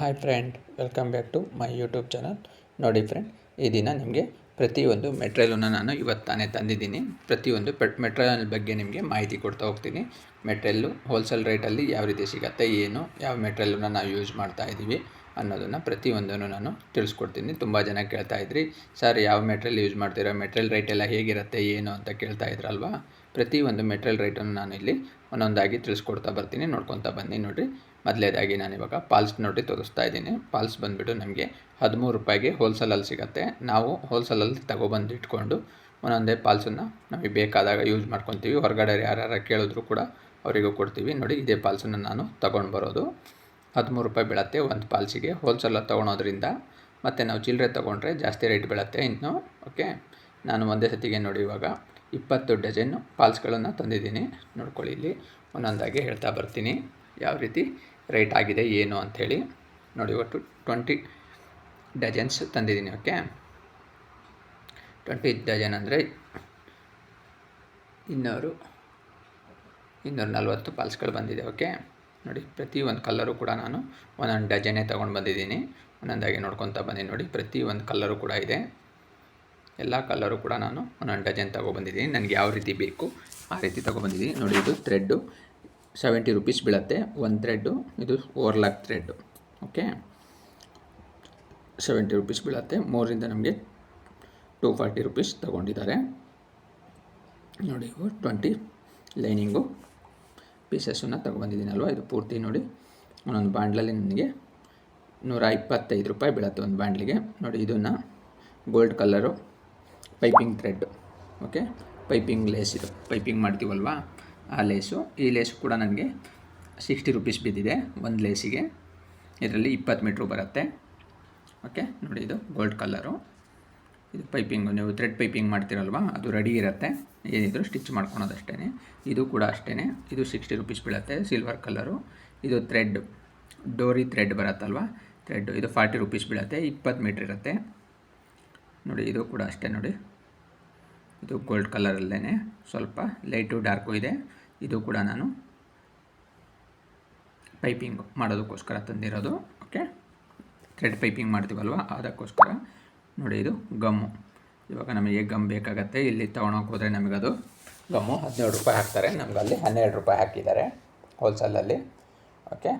Hi friend welcome back to my YouTube channel ನೋಡಿ friend ಈ ದಿನ ನಿಮಗೆ ಪ್ರತಿಯೊಂದು ಮೆಟ್ರಿಯಲನ್ನು ನಾನು ಇವತ್ತು ತಾನೇ ತಂದಿದ್ದೀನಿ. ಪ್ರತಿಯೊಂದು ಪೆಟ್ ಮೆಟ್ರಿಯಲ್ ಬಗ್ಗೆ ನಿಮಗೆ ಮಾಹಿತಿ ಕೊಡ್ತಾ ಹೋಗ್ತೀನಿ. ಮೆಟ್ರಿಯಲ್ಲು ಹೋಲ್ಸೇಲ್ ರೇಟಲ್ಲಿ ಯಾವ ರೀತಿ ಸಿಗತ್ತೆ, ಏನು, ಯಾವ ಮೆಟ್ರಿಯಲನ್ನು ನಾವು ಯೂಸ್ ಮಾಡ್ತಾ ಇದ್ದೀವಿ ಅನ್ನೋದನ್ನು ಪ್ರತಿಯೊಂದನ್ನು ನಾನು ತಿಳಿಸ್ಕೊಡ್ತೀನಿ. ತುಂಬ ಜನ ಕೇಳ್ತಾ ಇದ್ರಿ ಸರ್ ಯಾವ ಮೆಟ್ರಿಯಲ್ ಯೂಸ್ ಮಾಡ್ತೀರಾ? ಮೆಟ್ರಿಯಲ್ ರೇಟ್ ಎಲ್ಲ ಹೇಗಿರುತ್ತೆ, ಏನು ಅಂತ ಕೇಳ್ತಾ ಇದ್ರಲ್ವಾ? ಪ್ರತಿಯೊಂದು ಮೆಟ್ರಿಯಲ್ ರೇಟನ್ನು ನಾನು ಇಲ್ಲಿ ಒಂದೊಂದಾಗಿ ತಿಳಿಸ್ಕೊಡ್ತಾ ಬರ್ತೀನಿ. ನೋಡ್ಕೊತಾ ಬನ್ನಿ ನೋಡಿರಿ. ಮೊದಲೇದಾಗಿ ನಾನು ಇವಾಗ ಪಾಲ್ಸ್ ನೋಡಿ ತೋರಿಸ್ತಾ ಇದ್ದೀನಿ. ಪಾಲ್ಸ್ ಬಂದುಬಿಟ್ಟು ನಮಗೆ ಹದಿಮೂರು ರೂಪಾಯಿಗೆ ಹೋಲ್ಸೇಲಲ್ಲಿ ಸಿಗುತ್ತೆ. ನಾವು ಹೋಲ್ಸೇಲಲ್ಲಿ ತಗೊಬಂದು ಇಟ್ಕೊಂಡು ಒಂದೊಂದೇ ಪಾಲ್ಸನ್ನು ನಮಗೆ ಬೇಕಾದಾಗ ಯೂಸ್ ಮಾಡ್ಕೊತೀವಿ. ಹೊರಗಡೆ ಯಾರು ಕೇಳಿದ್ರು ಕೂಡ ಅವರಿಗೂ ಕೊಡ್ತೀವಿ. ನೋಡಿ, ಇದೇ ಪಾಲ್ಸನ್ನು ನಾನು ತೊಗೊಂಡು ಬರೋದು. ಹದಿಮೂರು ರೂಪಾಯಿ ಬೀಳತ್ತೆ ಒಂದು ಪಾಲ್ಸಿಗೆ ಹೋಲ್ಸೇಲಲ್ಲಿ ತೊಗೊಳೋದ್ರಿಂದ ಮತ್ತು ನಾವು ಚಿಲ್ಲರೆ ತೊಗೊಂಡ್ರೆ ಜಾಸ್ತಿ ರೇಟ್ ಬೀಳತ್ತೆ. ಇನ್ನು ಓಕೆ ನಾನು ಒಂದೇ ಸತಿಗೆ ನೋಡಿ ಇವಾಗ ಇಪ್ಪತ್ತು ಡಜನ್ನು ಪಾಲ್ಸ್ಗಳನ್ನು ತಂದಿದ್ದೀನಿ. ನೋಡ್ಕೊಳ್ಳಿ ಇಲ್ಲಿ. ಒಂದೊಂದಾಗಿ ಹೇಳ್ತಾ ಬರ್ತೀನಿ. ಯಾವ ರೀತಿ ರೇಟ್ ಆಗಿದೆ, ಏನು ಅಂಥೇಳಿ ನೋಡಿ, ಒಟ್ಟು ಟ್ವೆಂಟಿ ಡಜನ್ಸ್ ತಂದಿದ್ದೀನಿ, ಓಕೆ. ಟ್ವೆಂಟಿ ಡಜನ್ ಅಂದರೆ ಇನ್ನೂರು ಇನ್ನೂರ ನಲ್ವತ್ತು ಪಾಲ್ಸ್ಗಳು ಬಂದಿದೆ, ಓಕೆ. ನೋಡಿ, ಪ್ರತಿ ಒಂದು ಕಲ್ಲರು ಕೂಡ ನಾನು ಒಂದೊಂದು ಡಜನೇ ತೊಗೊಂಡು ಬಂದಿದ್ದೀನಿ. ಒಂದೊಂದಾಗಿ ನೋಡ್ಕೊತಾ ಬಂದೀನಿ ನೋಡಿ, ಪ್ರತಿ ಒಂದು ಕಲ್ಲರು ಕೂಡ ಇದೆ. ಎಲ್ಲ ಕಲ್ಲರು ಕೂಡ ನಾನು ಒಂದೊಂದು ಡಜನ್ ತೊಗೊಬಂದಿದ್ದೀನಿ ನನಗೆ ಯಾವ ರೀತಿ ಬೇಕು ಆ ರೀತಿ ತೊಗೊಬಂದಿದ್ದೀನಿ ನೋಡಿ, ಇದು ಥ್ರೆಡ್ಡು ಸೆವೆಂಟಿ ರುಪೀಸ್ ಬೀಳುತ್ತೆ. ಒಂದು ಥ್ರೆಡ್ಡು ಇದು overlock thread okay seventy rupees ಬೀಳುತ್ತೆ. ಮೂರಿಂದ ನಮಗೆ ಟೂ ಫಾರ್ಟಿ ರುಪೀಸ್ ತೊಗೊಂಡಿದ್ದಾರೆ. ನೋಡಿ, ಇವು ಟ್ವೆಂಟಿ ಲೈನಿಂಗು ಪೀಸಸ್ಸನ್ನು ತೊಗೊಬಂದಿದ್ದೀನಿ ಅಲ್ವಾ? ಇದು ಪೂರ್ತಿ ನೋಡಿ. ಒಂದೊಂದು ಬಾಂಡ್ಲಲ್ಲಿ ನನಗೆ ನೂರ ಇಪ್ಪತ್ತೈದು ರೂಪಾಯಿ ಬೀಳುತ್ತೆ ಒಂದು ಬಾಂಡ್ಲಿಗೆ ನೋಡಿ, ಇದನ್ನು gold colour piping thread okay piping lace ಇದು ಪೈಪಿಂಗ್ ಮಾಡ್ತೀವಲ್ವಾ? ಆ ಲೇಸು ಈ ಲೇಸು ಕೂಡ ನನಗೆ ಸಿಕ್ಸ್ಟಿ ರುಪೀಸ್ ಬಿದ್ದಿದೆ ಒಂದು ಲೇಸಿಗೆ ಇದರಲ್ಲಿ ಇಪ್ಪತ್ತು ಮೀಟ್ರು ಬರುತ್ತೆ ಓಕೆ ನೋಡಿ ಇದು ಗೋಲ್ಡ್ ಕಲರು ಇದು ಪೈಪಿಂಗು ನೀವು ಥ್ರೆಡ್ ಪೈಪಿಂಗ್ ಮಾಡ್ತೀರಲ್ವ? ಅದು ರೆಡಿ ಇರುತ್ತೆ, ಏನಿದ್ರು ಸ್ಟಿಚ್ ಮಾಡ್ಕೊಳೋದಷ್ಟೇ ಇದು ಕೂಡ ಅಷ್ಟೇ ಇದು ಸಿಕ್ಸ್ಟಿ ರುಪೀಸ್ ಬೀಳುತ್ತೆ ಸಿಲ್ವರ್ ಕಲರು ಇದು ಥ್ರೆಡ್ ಡೋರಿ ಥ್ರೆಡ್ ಬರುತ್ತಲ್ವ? ಥ್ರೆಡ್ ಇದು ಫಾರ್ಟಿ ರುಪೀಸ್ ಬೀಳುತ್ತೆ, ಇಪ್ಪತ್ತು ಮೀಟ್ರ್ ಇರುತ್ತೆ. ನೋಡಿ ಇದು ಕೂಡ ಅಷ್ಟೇ, ನೋಡಿ. ಇದು ಗೋಲ್ಡ್ ಕಲರಲ್ಲೇ ಸ್ವಲ್ಪ ಲೈಟು ಡಾರ್ಕು ಇದೆ. ಇದು ಕೂಡ ನಾನು ಪೈಪಿಂಗ್ ಮಾಡೋದಕ್ಕೋಸ್ಕರ ತಂದಿರೋದು, ಓಕೆ? ಥ್ರೆಡ್ ಪೈಪಿಂಗ್ ಮಾಡ್ತೀವಲ್ವ? ಅದಕ್ಕೋಸ್ಕರ ನೋಡಿ ಇದು ಗಮ್ಮು. ಇವಾಗ ನಮಗೆ ಗಮ್ ಬೇಕಾಗತ್ತೆ. ಇಲ್ಲಿ ತೊಗೊಳಕ್ಕೆ ಹೋದರೆ ನಮಗದು ಗಮ್ಮು. ಹದಿನೇಳು ರೂಪಾಯಿ ಹಾಕ್ತಾರೆ. ನಮಗಲ್ಲಿ ಹನ್ನೆರಡು ರೂಪಾಯಿ ಹಾಕಿದ್ದಾರೆ ಹೋಲ್ಸೇಲಲ್ಲಿ. ಓಕೆ?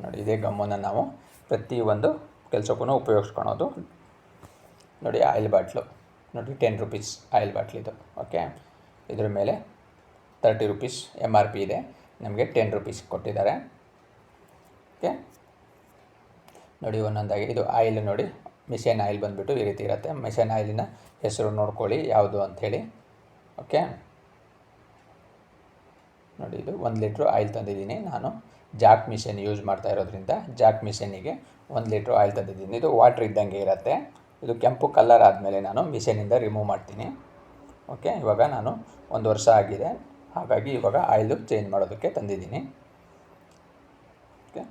ನೋಡಿ, ಇದೇ ಗಮ್ಮನ್ನು ನಾವು ಪ್ರತಿಯೊಂದು ಕೆಲಸಕ್ಕೂ ಉಪಯೋಗಿಸ್ಕೊಳೋದು. ನೋಡಿ, ಆಯಿಲ್ ಬಾಟ್ಲು. ನೋಡಿ ಟೆನ್ ರುಪೀಸ್ ಆಯಿಲ್ ಬಾಟ್ಲಿದು ಓಕೆ ಇದ್ರ ಮೇಲೆ thirty rupees M R P ಇದೆ, ನಮಗೆ ಟೆನ್ ರುಪೀಸ್ ಕೊಟ್ಟಿದ್ದಾರೆ ಓಕೆ ನೋಡಿ ಒಂದೊಂದಾಗಿ, ಇದು ಆಯಿಲ್ ನೋಡಿ ಮಿಷನ್ ಆಯಿಲ್ ಬಂದುಬಿಟ್ಟು ಈ ರೀತಿ ಇರುತ್ತೆ. ಮಿಷನ್ ಆಯಿಲಿನ ಹೆಸರು ನೋಡ್ಕೊಳ್ಳಿ, ಯಾವುದು ಅಂಥೇಳಿ ಓಕೆ ನೋಡಿ, ಇದು ಒಂದು ಲೀಟ್ರು ಆಯಿಲ್ ತಂದಿದ್ದೀನಿ ನಾನು. ಜಾಕ್ ಮಿಷನ್ ಯೂಸ್ ಮಾಡ್ತಾ ಇರೋದ್ರಿಂದ ಜಾಕ್ ಮಿಷನಿಗೆ ಒಂದು ಲೀಟ್ರು ಆಯಿಲ್ ತಂದಿದ್ದೀನಿ. ಇದು ವಾಟ್ರ್ ಇದ್ದಂಗೆ ಇರುತ್ತೆ. ಇದು ಕೆಂಪು ಕಲ್ಲರ್ ಆದಮೇಲೆ ನಾನು ಮಿಷಿನಿಂದ ರಿಮೂವ್ ಮಾಡ್ತೀನಿ. ಓಕೆ ಇವಾಗ ನಾನು ಒಂದು ವರ್ಷ ಆಗಿದೆ. ಹಾಗಾಗಿ ಇವಾಗ ಆಯಿಲು ಚೇಂಜ್ ಮಾಡೋದಕ್ಕೆ ತಂದಿದ್ದೀನಿ. ಓಕೆ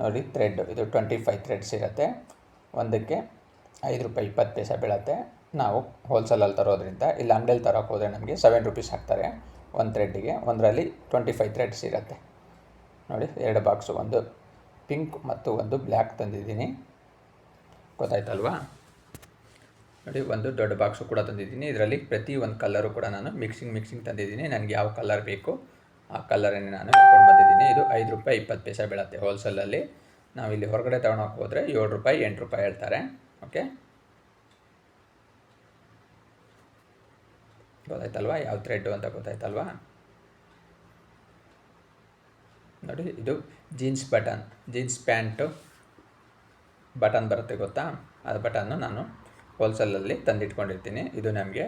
ನೋಡಿ ಥ್ರೆಡ್ ಇದು ಟ್ವೆಂಟಿ ಫೈವ್ ಥ್ರೆಡ್ಸ್ ಇರುತ್ತೆ. ಒಂದಕ್ಕೆ ಐದು ರೂಪಾಯಿ ಇಪ್ಪತ್ತು ಪೈಸೆ ಬೀಳತ್ತೆ. ನಾವು ಹೋಲ್ಸೇಲಲ್ಲಿ ತರೋದ್ರಿಂದ, ಇಲ್ಲಿ ಅಂಗಡಿಯಲ್ಲಿ ತರೋಕ್ಕೆ ಹೋದರೆ ನಮಗೆ ಸೆವೆನ್ ರುಪೀಸ್ ಹಾಕ್ತಾರೆ ಒಂದು ಥ್ರೆಡ್ಡಿಗೆ ಒಂದರಲ್ಲಿ ಟ್ವೆಂಟಿ ಫೈವ್ ಥ್ರೆಡ್ಸ್ ಇರುತ್ತೆ. ನೋಡಿ, ಎರಡು ಬಾಕ್ಸು ಒಂದು ಪಿಂಕ್ ಮತ್ತು ಒಂದು ಬ್ಲ್ಯಾಕ್ ತಂದಿದ್ದೀನಿ. ಗೊತ್ತಾಯ್ತಲ್ವಾ? ನೋಡಿ, ಒಂದು ದೊಡ್ಡ ಬಾಕ್ಸು ಕೂಡ ತಂದಿದ್ದೀನಿ. ಇದರಲ್ಲಿ ಪ್ರತಿ ಒಂದು ಕಲ್ಲರು ಕೂಡ ನಾನು ಮಿಕ್ಸಿಂಗ್ ಮಿಕ್ಸಿಂಗ್ ತಂದಿದ್ದೀನಿ. ನನಗೆ ಯಾವ ಕಲರ್ ಬೇಕು ಆ ಕಲರನ್ನೇ ನಾನು ಹಾಕ್ಕೊಂಡು ಬಂದಿದ್ದೀನಿ. ಇದು ಐದು ರೂಪಾಯಿ ಇಪ್ಪತ್ತು ಪೈಸೆ ಬೀಳುತ್ತೆ ಹೋಲ್ಸೇಲಲ್ಲಿ ನಾವು ಇಲ್ಲಿ ಹೊರಗಡೆ ತೊಗೊಳಕ್ಕೆ ಹೋದರೆ ಏಳು ರೂಪಾಯಿ, ಎಂಟು ರೂಪಾಯಿ ಹೇಳ್ತಾರೆ. ಓಕೆ ಗೊತ್ತಾಯ್ತಲ್ವಾ? ಯಾವ ಥ್ರೆಡ್ಡು ಅಂತ ಗೊತ್ತಾಯ್ತಲ್ವಾ? ನೋಡಿ, ಇದು jeans button jeans pant button ಬರುತ್ತೆ ಗೊತ್ತಾ? ಅದು ಬಟನ್ನು ನಾನು ಹೋಲ್ಸೇಲಲ್ಲಿ ತಂದಿಟ್ಕೊಂಡಿರ್ತೀನಿ. ಇದು ನಮಗೆ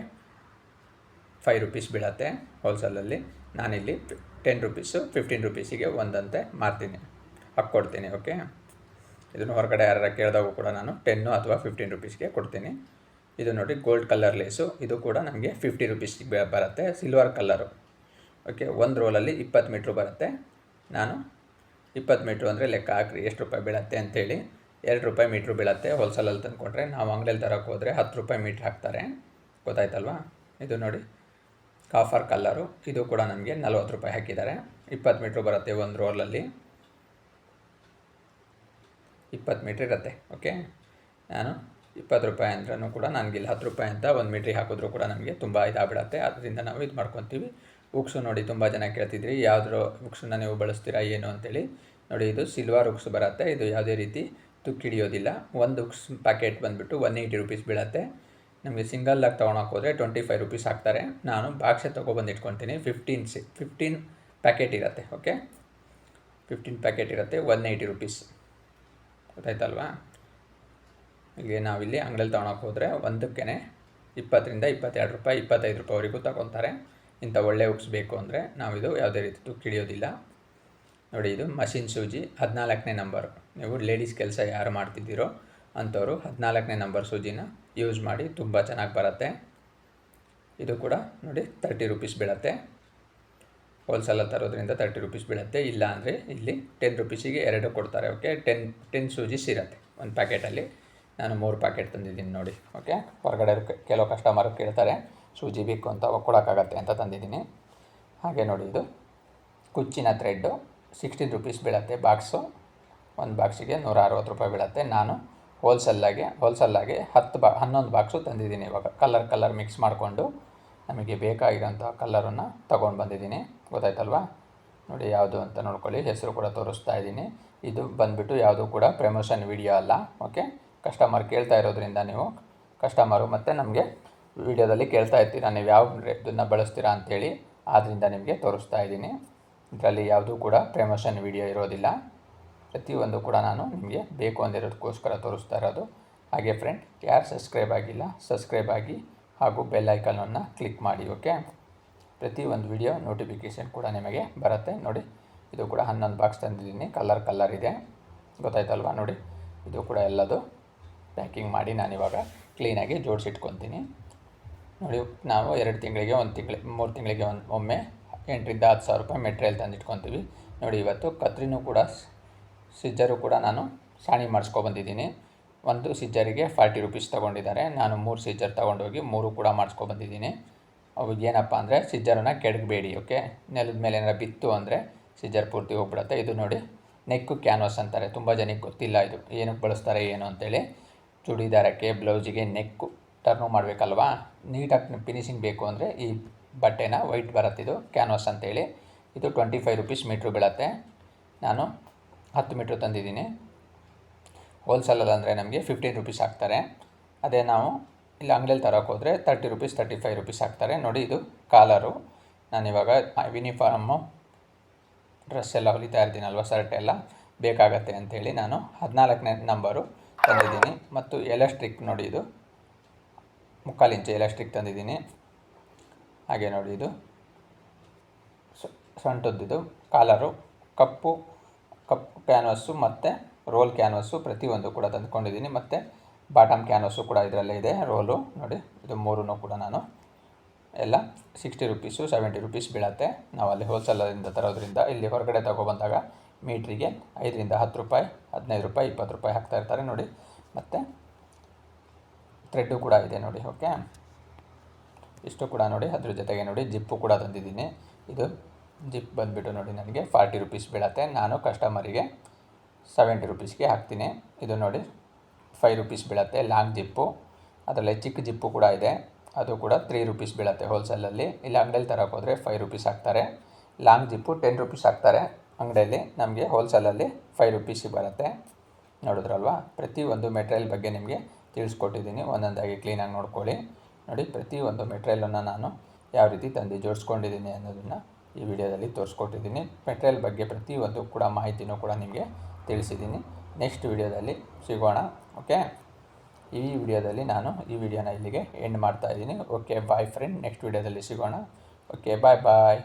ಫೈವ್ ರುಪೀಸ್ ಬೀಳತ್ತೆ ಹೋಲ್ಸೇಲಲ್ಲಿ ನಾನಿಲ್ಲಿ ಟೆನ್ ರುಪೀಸು ಫಿಫ್ಟೀನ್ ರುಪೀಸಿಗೆ ಒಂದಂತೆ ಮಾರ್ತೀನಿ. ಹಾಕ್ಕೊಡ್ತೀನಿ ಓಕೆ ಇದನ್ನು ಹೊರಗಡೆ ಯಾರು ಕೇಳಿದಾಗೂ ಕೂಡ ನಾನು ಟೆನ್ನು ಅಥವಾ ಫಿಫ್ಟೀನ್ ರುಪೀಸ್ಗೆ ಕೊಡ್ತೀನಿ. ಇದು ನೋಡಿ ಗೋಲ್ಡ್ ಕಲರ್ ಲೇಸು ಇದು ಕೂಡ ನಮಗೆ ಫಿಫ್ಟಿ ರುಪೀಸಿಗೆ ಬರುತ್ತೆ ಸಿಲ್ವರ್ ಕಲ್ಲರು ಓಕೆ ಒಂದು ರೋಲಲ್ಲಿ ಇಪ್ಪತ್ತು ಮೀಟ್ರು ಬರುತ್ತೆ. ನಾನು ಇಪ್ಪತ್ತು ಮೀಟ್ರು ಅಂದರೆ ಲೆಕ್ಕ ಹಾಕ್ರಿ, ಎಷ್ಟು ರೂಪಾಯಿ ಬೀಳತ್ತೆ ಅಂತೇಳಿ. ಎರಡು ರೂಪಾಯಿ ಮೀಟ್ರ್ ಬೀಳತ್ತೆ ಹೋಲ್ಸೇಲಲ್ಲಿ ತಂದುಕೊಂಡ್ರೆ. ನಾವು ಅಂಗಡಿಯಲ್ಲಿ ತರೋಕ್ಕೆ ಹೋದರೆ ಹತ್ತು ರೂಪಾಯಿ ಮೀಟ್ರ್ ಹಾಕ್ತಾರೆ. ಗೊತ್ತಾಯ್ತಲ್ವಾ? ಇದು ನೋಡಿ. ಕಾಫರ್ ಕಲ್ಲರು ಇದು ಕೂಡ ನಮಗೆ ನಲ್ವತ್ತು ರೂಪಾಯಿ ಹಾಕಿದ್ದಾರೆ. ಇಪ್ಪತ್ತು ಮೀಟ್ರ್ ಬರುತ್ತೆ ಒಂದು ರೋಲಲ್ಲಿ. ಇಪ್ಪತ್ತು ಮೀಟ್ರ್ ಇರುತ್ತೆ ಓಕೆ ನಾನು ಇಪ್ಪತ್ತು ರೂಪಾಯಿ ಅಂದ್ರೂ ಕೂಡ ನನಗಿಲ್ಲಿ ಹತ್ತು ರೂಪಾಯಿ ಅಂತ ಒಂದು ಮೀಟ್ರಿಗೆ ಹಾಕಿದ್ರು ಕೂಡ ನಮಗೆ ತುಂಬ ಇದಾಗ್ಬಿಡತ್ತೆ. ಅದರಿಂದ ನಾವು ಇದು ಮಾಡ್ಕೊತೀವಿ. ಉಕ್ಸು ನೋಡಿ ತುಂಬ ಜನ ಕೇಳ್ತಿದ್ರಿ. ಯಾವುದ್ರ ಉಕ್ಸನ್ನ ನೀವು ಬಳಸ್ತೀರಾ, ಏನು ಅಂತೇಳಿ. ನೋಡಿ, ಇದು ಸಿಲ್ವರ್ ಉಕ್ಸ್ ಬರುತ್ತೆ. ಇದು ಯಾವುದೇ ರೀತಿ ತುಕ್ಕು ಹಿಡಿಯೋದಿಲ್ಲ. ಒಂದು ಪ್ಯಾಕೆಟ್ ಬಂದುಬಿಟ್ಟು ಒನ್ ಏಯ್ಟಿ ರುಪೀಸ್ ಬೀಳುತ್ತೆ. ನಮಗೆ ಸಿಂಗಲ್ಲಾಗಿ ತೊಗೊಳಕ್ಕೆ ಹೋದರೆ ಟ್ವೆಂಟಿ ಫೈವ್ ರುಪೀಸ್ ಹಾಕ್ತಾರೆ. ನಾನು ಬಾಕ್ಸೆ ತೊಗೊಬಂದು ಇಟ್ಕೊತೀನಿ ಫಿಫ್ಟೀನ್ ಸಿ ಫಿಫ್ಟೀನ್ ಪ್ಯಾಕೆಟ್ ಇರುತ್ತೆ ಓಕೆ ಫಿಫ್ಟೀನ್ ಪ್ಯಾಕೆಟ್ ಇರುತ್ತೆ ಒನ್ ಏಯ್ಟಿ ರುಪೀಸ್ ಗೊತ್ತಾಯ್ತಲ್ವಾ? ಇಲ್ಲಿ ನಾವಿಲ್ಲಿ ಅಂಗಡಿಯಲ್ಲಿ ತೊಗೊಳಕ್ಕೆ ಹೋದರೆ ಒಂದಕ್ಕೆ ಇಪ್ಪತ್ತರಿಂದ ಇಪ್ಪತ್ತೆರಡು ರೂಪಾಯಿ, ಇಪ್ಪತ್ತೈದು ರೂಪಾಯಿವರೆಗೂ ತಗೊತಾರೆ. ಇಂಥ ಒಳ್ಳೆ ಉಕ್ಸ್ ಬೇಕು ಅಂದರೆ ನಾವಿದು ಯಾವುದೇ ರೀತಿ ತುಕ್ಕು ಹಿಡಿಯೋದಿಲ್ಲ. ನೋಡಿ, ಇದು ಮಷಿನ್ ಸೂಜಿ, ಹದಿನಾಲ್ಕನೇ ನಂಬರು ನೀವು ಲೇಡೀಸ್ ಕೆಲಸ ಯಾರು ಮಾಡ್ತಿದ್ದೀರೋ ಅಂಥವರು ಹದಿನಾಲ್ಕನೇ ನಂಬರ್ ಸೂಜಿನ ಯೂಸ್ ಮಾಡಿ ತುಂಬ ಚೆನ್ನಾಗಿ ಬರುತ್ತೆ. ಇದು ಕೂಡ ನೋಡಿ ತರ್ಟಿ ರುಪೀಸ್ ಬೀಳತ್ತೆ. ಹೋಲ್ಸೆಲ್ಲ ತರೋದ್ರಿಂದ ತರ್ಟಿ ರುಪೀಸ್ ಬೀಳುತ್ತೆ. ಇಲ್ಲ ಅಂದರೆ ಇಲ್ಲಿ ಟೆನ್ ರುಪೀಸಿಗೆ ಎರಡು ಕೊಡ್ತಾರೆ. ಓಕೆ ಟೆನ್ ಟೆನ್ ಸೂಜಿಸ್ ಇರುತ್ತೆ ಒಂದು ಪ್ಯಾಕೆಟಲ್ಲಿ ನಾನು ಮೂರು ಪ್ಯಾಕೆಟ್ ತಂದಿದ್ದೀನಿ ನೋಡಿ. ಓಕೆ ಹೊರಗಡೆ ಕೆಲವು ಕಸ್ಟಮರ್ ಕೇಳ್ತಾರೆ, ಸೂಜಿ ಬೇಕು ಅಂತ ಕೊಡೋಕ್ಕಾಗತ್ತೆ ಅಂತ ತಂದಿದ್ದೀನಿ. ಹಾಗೆ ನೋಡಿ ಇದು ಕುಚ್ಚಿನ ಥ್ರೆಡ್ಡು ಸಿಕ್ಸ್ಟೀನ್ ರುಪೀಸ್ ಬೀಳುತ್ತೆ ಬಾಕ್ಸು. ಒಂದು ಬಾಕ್ಸಿಗೆ ನೂರ ಅರವತ್ತು ರೂಪಾಯಿ ಬೀಳುತ್ತೆ. ನಾನು ಹೋಲ್ಸೆಲ್ಲಾಗೆ ಹೋಲ್ಸೆಲ್ಲಾಗೆ ಹತ್ತು ಬಾ, ಹನ್ನೊಂದು ಬಾಕ್ಸು ತಂದಿದ್ದೀನಿ ಇವಾಗ. ಕಲರ್ ಕಲರ್ ಮಿಕ್ಸ್ ಮಾಡಿಕೊಂಡು ನಮಗೆ ಬೇಕಾಗಿರೋಂಥ ಕಲ್ಲರನ್ನು ತೊಗೊಂಡು ಬಂದಿದ್ದೀನಿ. ಗೊತ್ತಾಯ್ತಲ್ವಾ? ನೋಡಿ ಯಾವುದು ಅಂತ ನೋಡ್ಕೊಳ್ಳಿ. ಹೆಸರು ಕೂಡ ತೋರಿಸ್ತಾ ಇದ್ದೀನಿ. ಇದು ಬಂದುಬಿಟ್ಟು ಯಾವುದು ಕೂಡ ಪ್ರಮೋಷನ್ ವಿಡಿಯೋ ಅಲ್ಲ. ಓಕೆ ಕಸ್ಟಮರ್ ಕೇಳ್ತಾ ಇರೋದ್ರಿಂದ ನೀವು ಕಸ್ಟಮರು ಮತ್ತು ನಮಗೆ ವಿಡಿಯೋದಲ್ಲಿ ಕೇಳ್ತಾ ಇರ್ತೀರಾ. ನೀವು ಯಾವ ಇದನ್ನು ಬಳಸ್ತೀರಾ ಅಂಥೇಳಿ ಆದ್ದರಿಂದ ನಿಮಗೆ ತೋರಿಸ್ತಾ ಇದ್ದೀನಿ. ಇದರಲ್ಲಿ ಯಾವುದೂ ಕೂಡ ಪ್ರಮೋಷನ್ ವಿಡಿಯೋ ಇರೋದಿಲ್ಲ. ಪ್ರತಿಯೊಂದು ಕೂಡ ನಾನು ನಿಮಗೆ ಬೇಕು ಅಂದಿರೋದಕ್ಕೋಸ್ಕರ ತೋರಿಸ್ತಾ ಇರೋದು. ಹಾಗೆ ಫ್ರೆಂಡ್ ಯಾರು ಸಬ್ಸ್ಕ್ರೈಬ್ ಆಗಿಲ್ಲ ಸಬ್ಸ್ಕ್ರೈಬ್ ಆಗಿ ಹಾಗೂ ಬೆಲ್ ಐಕನನ್ನು ಕ್ಲಿಕ್ ಮಾಡಿ ಓಕೆ ಪ್ರತಿಯೊಂದು ವಿಡಿಯೋ ನೋಟಿಫಿಕೇಷನ್ ಕೂಡ ನಿಮಗೆ ಬರುತ್ತೆ. ನೋಡಿ, ಇದು ಕೂಡ ಹನ್ನೊಂದು ಬಾಕ್ಸ್ ತಂದಿದ್ದೀನಿ. ಕಲರ್ ಕಲರ್ ಇದೆ. ಗೊತ್ತಾಯ್ತಲ್ವಾ? ನೋಡಿ, ಇದು ಕೂಡ ಎಲ್ಲದು ಪ್ಯಾಕಿಂಗ್ ಮಾಡಿ ನಾನು ಇವಾಗ ಕ್ಲೀನಾಗಿ ಜೋಡಿಸಿಟ್ಕೊತೀನಿ. ನೋಡಿ, ನಾವು ಎರಡು ತಿಂಗಳಿಗೆ ಒಂದು ತಿಂಗಳಿಗೆ ಮೂರು ತಿಂಗಳಿಗೆ ಒಂದು ಒಮ್ಮೆ ಎಂಟರಿಂದ ಹತ್ತು ಸಾವಿರ ರೂಪಾಯಿ ಮೆಟೀರಿಯಲ್ ತಂದಿಟ್ಕೊತೀವಿ. ನೋಡಿ, ಇವತ್ತು ಕತ್ರಿನೂ ಕೂಡ ಸಿಜ್ಜರು ಕೂಡ ನಾನು ಸಾಣಿ ಮಾಡಿಸ್ಕೊಬಂದಿದ್ದೀನಿ ಒಂದು ಸಿಜ್ಜರಿಗೆ ಫಾರ್ಟಿ ರುಪೀಸ್ ತೊಗೊಂಡಿದ್ದಾರೆ. ನಾನು ಮೂರು ಸಿಜ್ಜರ್ ತೊಗೊಂಡೋಗಿ ಮೂರು ಕೂಡ ಮಾಡಿಸ್ಕೊಬಂದಿದ್ದೀನಿ ಅವು ಏನಪ್ಪ ಅಂದರೆ ಸಿಜ್ಜರನ್ನ ಕೆಡಗಬೇಡಿ, ಓಕೆ? ನೆಲದ ಮೇಲೆ ಏನಾರ ಬಿತ್ತು ಅಂದರೆ ಸಿಜ್ಜರ್ ಪೂರ್ತಿ ಹೋಗ್ಬಿಡತ್ತೆ. ಇದು ನೋಡಿ, ನೆಕ್ಕು ಕ್ಯಾನ್ವಸ್ ಅಂತಾರೆ. ತುಂಬ ಜನಕ್ಕೆ ಗೊತ್ತಿಲ್ಲ ಇದು. ಏನಕ್ಕೆ ಬಳಸ್ತಾರೆ, ಏನು ಅಂತೇಳಿ. ಚೂಡಿದಾರಕ್ಕೆ, ಬ್ಲೌಸಿಗೆ ನೆಕ್ಕು ಟರ್ನು ಮಾಡಬೇಕಲ್ವಾ? ನೀಟಾಗಿ ಫಿನಿಷಿಂಗ್ ಬೇಕು ಅಂದರೆ ಈ ಬಟ್ಟೆನ ವೈಟ್ ಬರುತ್ತಿದ್ದು ಕ್ಯಾನ್ವಾಸ್ ಅಂತೇಳಿ. ಇದು ಟ್ವೆಂಟಿ ಫೈವ್ ರುಪೀಸ್ ಮೀಟ್ರ್ ಬೀಳತ್ತೆ. ನಾನು ಹತ್ತು ಮೀಟ್ರ್ ತಂದಿದ್ದೀನಿ. ಹೋಲ್ಸೇಲಲ್ಲಿ ಅಂದರೆ ನಮಗೆ ಫಿಫ್ಟೀನ್ ರುಪೀಸ್ ಹಾಕ್ತಾರೆ. ಅದೇ ನಾವು ಇಲ್ಲಿ ಅಂಗಡಿಯಲ್ಲಿ ತರೋಕೆ ಹೋದರೆ thirty rupees thirty five rupees ಹಾಕ್ತಾರೆ. ನೋಡಿ ಇದು ಕಾಲರು ನಾನಿವಾಗ ಯೂನಿಫಾರ್ಮು ಡ್ರೆಸ್ ಎಲ್ಲ ಹೊಲಿತಾ ಇರ್ತೀನಲ್ವ ಶರ್ಟ್ ಎಲ್ಲ ಬೇಕಾಗತ್ತೆ ಅಂಥೇಳಿ ನಾನು ಹದಿನಾಲ್ಕನೇ ನಂಬರು ತಂದಿದ್ದೀನಿ. ಮತ್ತು ಎಲೆಸ್ಟ್ರಿಕ್ ನೋಡಿ ಇದು, ಮುಕ್ಕಾಲು ಇಂಚು ಎಲಾಸ್ಟಿಕ್ ತಂದಿದ್ದೀನಿ. ಹಾಗೆ ನೋಡಿ ಇದು. ಸೊಂಟದ್ದಿದು ಕಾಲರು, ಕಪ್ಪು ಕಪ್ಪು ಕ್ಯಾನ್ವಸ್ಸು ಮತ್ತು ರೋಲ್ ಕ್ಯಾನ್ವಸ್ಸು ಪ್ರತಿಯೊಂದು ಕೂಡ ತಂದುಕೊಂಡಿದ್ದೀನಿ. ಮತ್ತು ಬಾಟಮ್ ಕ್ಯಾನ್ವಸ್ಸು ಕೂಡ ಇದರಲ್ಲೇ ಇದೆ, ರೋಲು. ನೋಡಿ, ಇದು ಮೂರೂ ಕೂಡ ನಾನು. ಎಲ್ಲ ಸಿಕ್ಸ್ಟಿ ರುಪೀಸು, ಸೆವೆಂಟಿ ರುಪೀಸ್ ಬೀಳತ್ತೆ. ನಾವು ಅಲ್ಲಿ ಹೋಲ್ಸೇಲರಿಂದ ತರೋದ್ರಿಂದ, ಇಲ್ಲಿ ಹೊರಗಡೆ ತೊಗೊಬಂದಾಗ ಮೀಟ್ರಿಗೆ ಐದರಿಂದ ಹತ್ತು ರೂಪಾಯಿ, ಹದಿನೈದು ರೂಪಾಯಿ, ಇಪ್ಪತ್ತು ರೂಪಾಯಿ ಹಾಕ್ತಾ ಇರ್ತಾರೆ ನೋಡಿ. ಮತ್ತು ಥ್ರೆಡ್ಡು ಕೂಡ ಇದೆ ನೋಡಿ, ಓಕೆ. ಇಷ್ಟು ಕೂಡ ನೋಡಿ, ಅದ್ರ ಜೊತೆಗೆ ನೋಡಿ, ಜಿಪ್ಪು ಕೂಡ ತಂದಿದ್ದೀನಿ. ಇದು ಜಿಪ್ ಬಂದುಬಿಟ್ಟು ನೋಡಿ ನನಗೆ ಫಾರ್ಟಿ ರುಪೀಸ್ ಬೀಳತ್ತೆ. ನಾನು ಕಸ್ಟಮರಿಗೆ ಸೆವೆಂಟಿ ರುಪೀಸ್ಗೆ ಹಾಕ್ತೀನಿ. ಇದು ನೋಡಿ ಫೈವ್ ರುಪೀಸ್ ಬೀಳತ್ತೆ, ಲಾಂಗ್ ಜಿಪ್ಪು. ಅದರಲ್ಲಿ ಚಿಕ್ಕ ಜಿಪ್ಪು ಕೂಡ ಇದೆ. ಅದು ಕೂಡ ತ್ರೀ ರುಪೀಸ್ ಬೀಳತ್ತೆ ಹೋಲ್ಸೇಲಲ್ಲಿ. ಇಲ್ಲಿ ಅಂಗಡಿಯಲ್ಲಿ ತರೋಕೆ ಹೋದರೆ ಫೈವ್ ರುಪೀಸ್ ಹಾಕ್ತಾರೆ. ಲಾಂಗ್ ಜಿಪ್ಪು ಟೆನ್ ರುಪೀಸ್ ಹಾಕ್ತಾರೆ. ಅಂಗಡಿಯಲ್ಲಿ ನಮಗೆ ಹೋಲ್ಸೇಲಲ್ಲಿ ಫೈವ್ ರುಪೀಸಿಗೆ ಬರುತ್ತೆ. ನೋಡಿದ್ರಲ್ವಾ? ಪ್ರತಿಯೊಂದು ಮೆಟೀರಿಯಲ್ ಬಗ್ಗೆ ನಿಮಗೆ ತಿಳಿಸ್ಕೊಟ್ಟಿದ್ದೀನಿ. ಒಂದೊಂದಾಗಿ ಕ್ಲೀನಾಗಿ ನೋಡ್ಕೊಳ್ಳಿ. ನೋಡಿ ಪ್ರತಿಯೊಂದು ಮೆಟ್ರಿಯಲನ್ನು ನಾನು ಯಾವ ರೀತಿ ತಂದು ಜೋಡಿಸ್ಕೊಂಡಿದ್ದೀನಿ ಅನ್ನೋದನ್ನು ಈ ವಿಡಿಯೋದಲ್ಲಿ ತೋರಿಸ್ಕೊಟ್ಟಿದ್ದೀನಿ. ಮೆಟ್ರಿಯಲ್ ಬಗ್ಗೆ ಪ್ರತಿಯೊಂದು ಕೂಡ ಮಾಹಿತಿನೂ ಕೂಡ ನಿಮಗೆ ತಿಳಿಸಿದ್ದೀನಿ. ನೆಕ್ಸ್ಟ್ ವಿಡಿಯೋದಲ್ಲಿ ಸಿಗೋಣ, ಓಕೆ? ಈ ವಿಡಿಯೋದಲ್ಲಿ ನಾನು ಈ ವಿಡಿಯೋನ ಇಲ್ಲಿಗೆ ಎಂಡ್ ಮಾಡ್ತಾ ಇದ್ದೀನಿ. ಓಕೆ ಬಾಯ್ ಫ್ರೆಂಡ್ ನೆಕ್ಸ್ಟ್ ವಿಡಿಯೋದಲ್ಲಿ ಸಿಗೋಣ. ಓಕೆ ಬಾಯ್ ಬಾಯ್